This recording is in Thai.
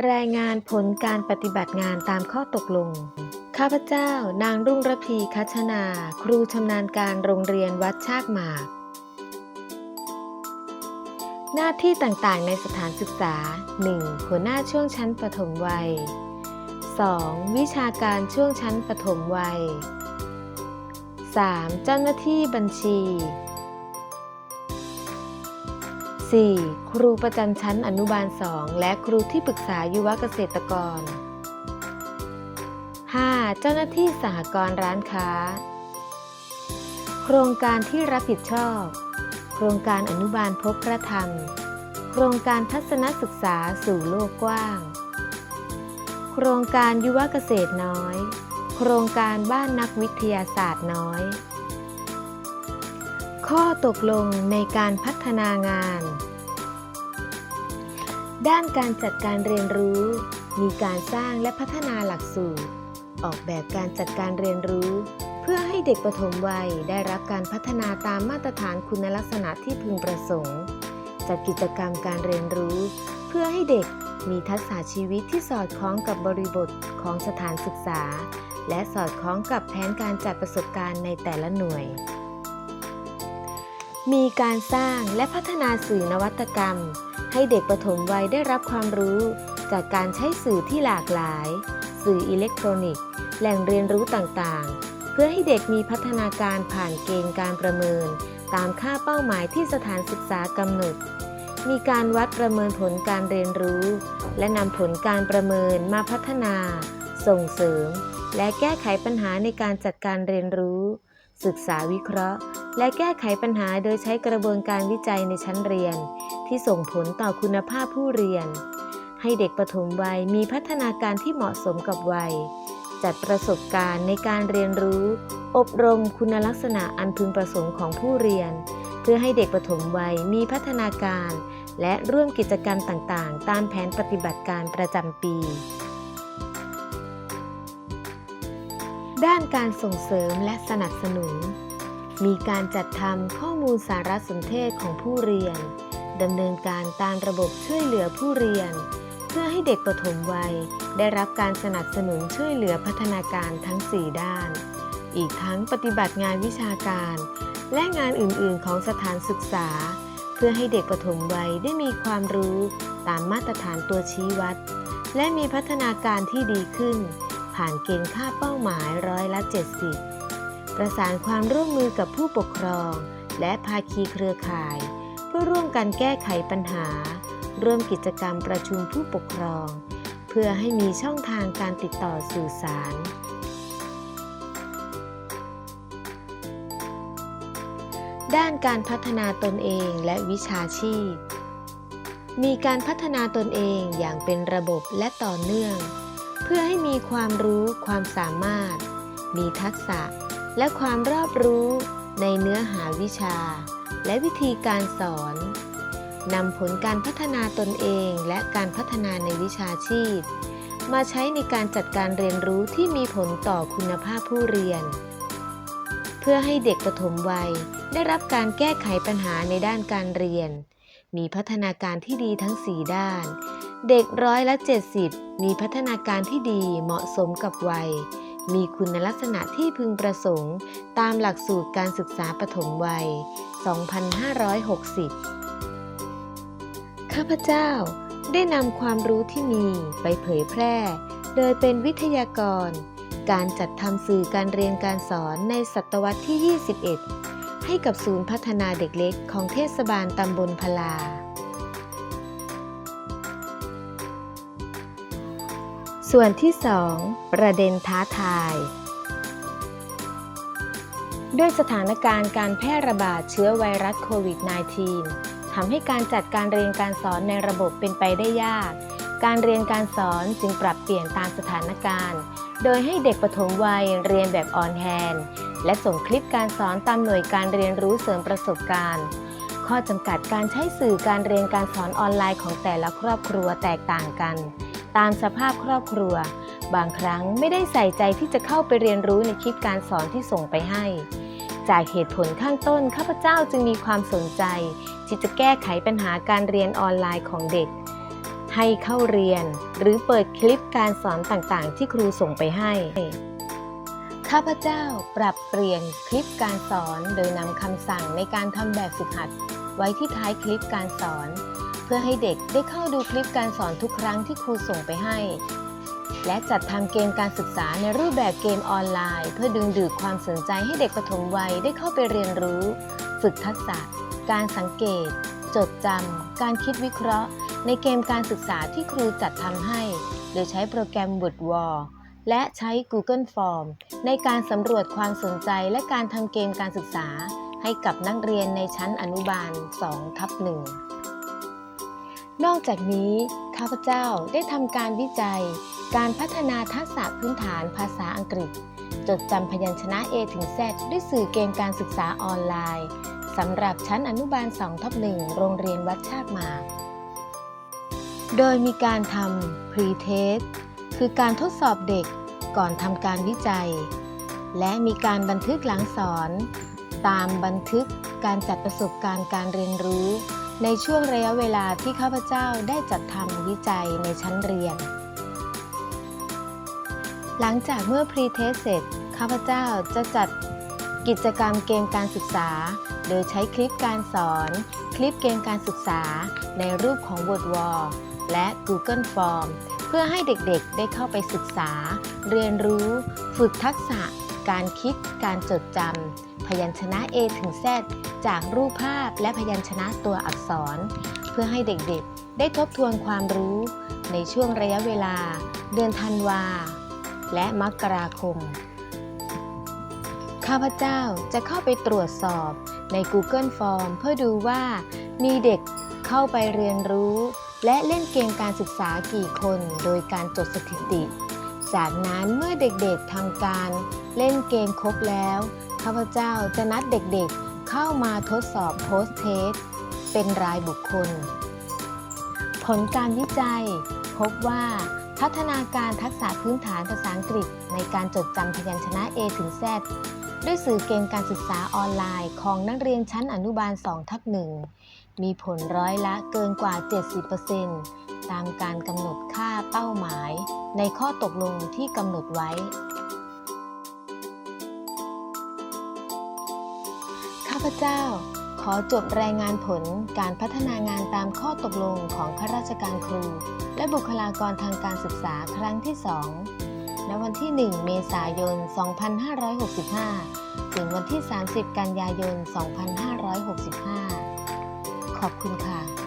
รายงานผลการปฏิบัติงานตามข้อตกลง ข้าพเจ้า นางรุ่งระพีคัชนา ครูชำนาญการโรงเรียนวัดชากหมาก หน้าที่ต่างๆ ในสถานศึกษา 1. หัวหน้าช่วงชั้นปฐมวัย 2. วิชาการช่วงชั้นปฐมวัย 3. เจ้าหน้าที่บัญชี 4. ครูประจำชั้นอนุบาล 2 และครูที่ปรึกษายุวเกษตรกร 5. เจ้าหน้าที่สหกรณ์ร้านค้า โครงการที่รับผิดชอบ โครงการอนุบาลพบพระธรรม โครงการทัศนศึกษาสู่โลกกว้าง โครงการยุวเกษตรน้อย โครงการบ้านนักวิทยาศาสตร์น้อย ข้อตกลงในการพัฒนางาน ด้านการจัดการเรียนรู้ มีการสร้างและพัฒนาหลักสูตร ออกแบบการจัดการเรียนรู้ เพื่อให้เด็กปฐมวัยได้รับการพัฒนาตามมาตรฐานคุณลักษณะที่พึงประสงค์ จัดกิจกรรมการเรียนรู้ เพื่อให้เด็กมีทักษะชีวิตที่สอดคล้องกับบริบทของสถานศึกษา และสอดคล้องกับแผนการจัดประสบการณ์ในแต่ละหน่วย มีการสร้างและพัฒนาสื่อนวัตกรรม ให้เด็กปฐมวัยได้รับความรู้ จากการใช้สื่อที่หลากหลาย สื่ออิเล็กทรอนิกส์ แหล่งเรียนรู้ต่างๆ เพื่อให้เด็กมีพัฒนาการผ่านเกณฑ์การประเมิน ตามค่าเป้าหมายที่สถานศึกษากำหนด มีการวัดประเมินผลการเรียนรู้ และนำผลการประเมินมาพัฒนา ส่งเสริม และแก้ไขปัญหาในการจัดการเรียนรู้ ศึกษาวิเคราะห์ และแก้ไขปัญหาโดยใช้กระบวนการวิจัยในชั้นเรียน ที่ส่งผลต่อคุณภาพผู้เรียน ให้เด็กปฐมวัยมีพัฒนาการที่เหมาะสมกับวัย จัดประสบการณ์ในการเรียนรู้ อบรมคุณลักษณะอันพึงประสงค์ของผู้เรียน เพื่อให้เด็กปฐมวัยมีพัฒนาการ และร่วมกิจกรรมต่างๆ ตามแผนปฏิบัติการประจำปี ด้านการส่งเสริมและสนับสนุนมีการจัดทำข้อมูลสารสนเทศของผู้เรียน ดำเนินการตามระบบช่วยเหลือผู้เรียน เพื่อให้เด็กปฐมวัย ได้รับการสนับสนุนช่วยเหลือพัฒนาการทั้ง 4 ด้าน อีกทั้งปฏิบัติงานวิชาการ และงานอื่นๆ ของสถานศึกษา เพื่อให้เด็กปฐมวัยได้มีความรู้ตามมาตรฐานตัวชี้วัด และมีพัฒนาการที่ดีขึ้น ผ่านเกณฑ์ค่าเป้าหมายร้อยละ 70 ประสานความร่วมมือกับผู้ปกครอง และภาคีเครือข่าย พื่อร่วมกันแก้ไขปัญหา ร่วมกิจกรรมประชุมผู้ปกครอง เพื่อให้มีช่องทางการติดต่อสื่อสาร ด้านการพัฒนาตนเองและวิชาชีพ มีการพัฒนาตนเองอย่างเป็นระบบและต่อเนื่อง เพื่อให้มีความรู้ความสามารถ มีทักษะและความรอบรู้ในเนื้อหาวิชา และวิธีการสอนนำผลการพัฒนาตนเองและการพัฒนาในวิชาชีพ มาใช้ในการจัดการเรียนรู้ที่มีผลต่อคุณภาพผู้เรียน เพื่อให้เด็กปฐมวัยได้รับการแก้ไขปัญหาในด้านการเรียน มีพัฒนาการที่ดีทั้ง 4 ด้าน เด็กร้อยละ 70 มีพัฒนาการที่ดีเหมาะสมกับวัย มีคุณลักษณะที่พึงประสงค์ ตามหลักสูตรการศึกษาปฐมวัย 2560 ข้าพเจ้าได้นำความรู้ที่มีไปเผยแพร่ โดยเป็นวิทยากร การจัดทำสื่อการเรียนการสอนในศตวรรษที่ 21 ให้กับศูนย์พัฒนาเด็กเล็กของเทศบาลตำบลพลา ส่วนที่ 2 ประเด็นท้าทาย ด้วยสถานการณ์การแพร่ระบาดเชื้อไวรัสโควิด -19 ทำให้การจัดการเรียนการสอนในระบบเป็นไปได้ยาก การเรียนการสอนจึงปรับเปลี่ยนตามสถานการณ์ โดยให้เด็กปฐมวัยเรียนแบบออนแฮนและส่งคลิปการสอนตามหน่วยการเรียนรู้เสริมประสบการณ์ ข้อจำกัดการใช้สื่อการเรียนการสอนออนไลน์ของแต่ละครอบครัวแตกต่างกัน ตามสภาพครอบครัว บางครั้งไม่ได้ใส่ใจที่จะเข้าไปเรียนรู้ในคลิปการสอนที่ส่งไปให้ จากเหตุผลข้างต้นข้าพเจ้าจึงมีความสนใจ ที่จะแก้ไขปัญหาการเรียนออนไลน์ของเด็ก ให้เข้าเรียน หรือเปิดคลิปการสอนต่างๆ ที่ครูส่งไปให้ ข้าพเจ้าปรับเปลี่ยนคลิปการสอนโดยนำคำสั่งในการทำแบบฝึกหัด ไว้ที่ท้ายคลิปการสอน เพื่อให้เด็กได้เข้าดูคลิปการสอนทุกครั้งที่ครูส่งไปให้ และจัดทำเกมการศึกษาในรูปแบบเกมออนไลน์ เพื่อดึงดูดความสนใจให้เด็กปฐมวัยได้เข้าไปเรียนรู้ ฝึกทักษะ การสังเกต จดจำการคิดวิเคราะห์ ในเกมการศึกษาที่ครูจัดทำให้ โดยใช้โปรแกรม w o r d w a r และใช้ Google Form ในการสำรวจความสนใจและการทำเกมการศึกษา ให้กับนักเรียนในชั้นอนุบาล2ทับหนึ่งนอกจากนี้ ข้าพเจ้าได้ทำการวิจัย การพัฒนาทักษะพื้นฐานภาษาอังกฤษ จดจำพยัญชนะ A ถึง Z ด้วยสื่อเกมการศึกษาออนไลน์สำหรับชั้นอนุบาล 2 ทับหนึ่งโรงเรียนวัดชากหมากโดยมีการทำ pre-test คือการทดสอบเด็กก่อนทำการวิจัย และมีการบันทึกหลังสอน ตามบันทึกการจัดประสบการณ์การเรียนรู้ ในช่วงระยะเวลาที่ข้าพเจ้าได้จัดทำวิจัยในชั้นเรียน หลังจากเมื่อ pre-test เสร็จ ข้าพเจ้าจะจัดกิจกรรมเกมการศึกษา โดยใช้คลิปการสอน คลิปเกมการศึกษา ในรูปของ Word w a l และ Google Form เพื่อให้เด็กๆ ได้เข้าไปศึกษา เรียนรู้ ฝึกทักษะ การคิด การจดจำ พยัญชนะ A ถึง Z จากรูปภาพและพยัญชนะตัวอักษร เพื่อให้เด็กๆ ได้ทบทวนความรู้ ในช่วงระยะเวลา เดือนธันวา และมกราคม ข้าพเจ้าจะเข้าไปตรวจสอบใน Google Form เพื่อดูว่ามีเด็กเข้าไปเรียนรู้ และเล่นเกมการศึกษากี่คนโดยการจดสถิติ จากนั้นเมื่อเด็กๆทำการเล่นเกมครบแล้ว ข้าพเจ้าจะนัดเด็กๆเข้ามาทดสอบโพสเทสเป็นรายบุคคล ผลการวิจัยพบว่า พัฒนาการทักษะพื้นฐานภาษาอังกฤษ ในการจดจำพยัญชนะ A ถึง Z ด้วยสื่อเกมการศึกษาออนไลน์ ของนักเรียนชั้นอนุบาล 2 ทับหนึ่งมีผลร้อยละเกินกว่า 70%ตามการกำหนดค่าเป้าหมาย ในข้อตกลงที่กำหนดไว้ ข้าพเจ้าขอจบรายงานผลการพัฒนางานตามข้อตกลงของข้าราชการครู และบุคลากรทางการศึกษาครั้งที่ 2 ณ วันที่ 1 เมษายน 2565 ถึงวันที่ 30 กันยายน 2565 ขอบคุณค่ะ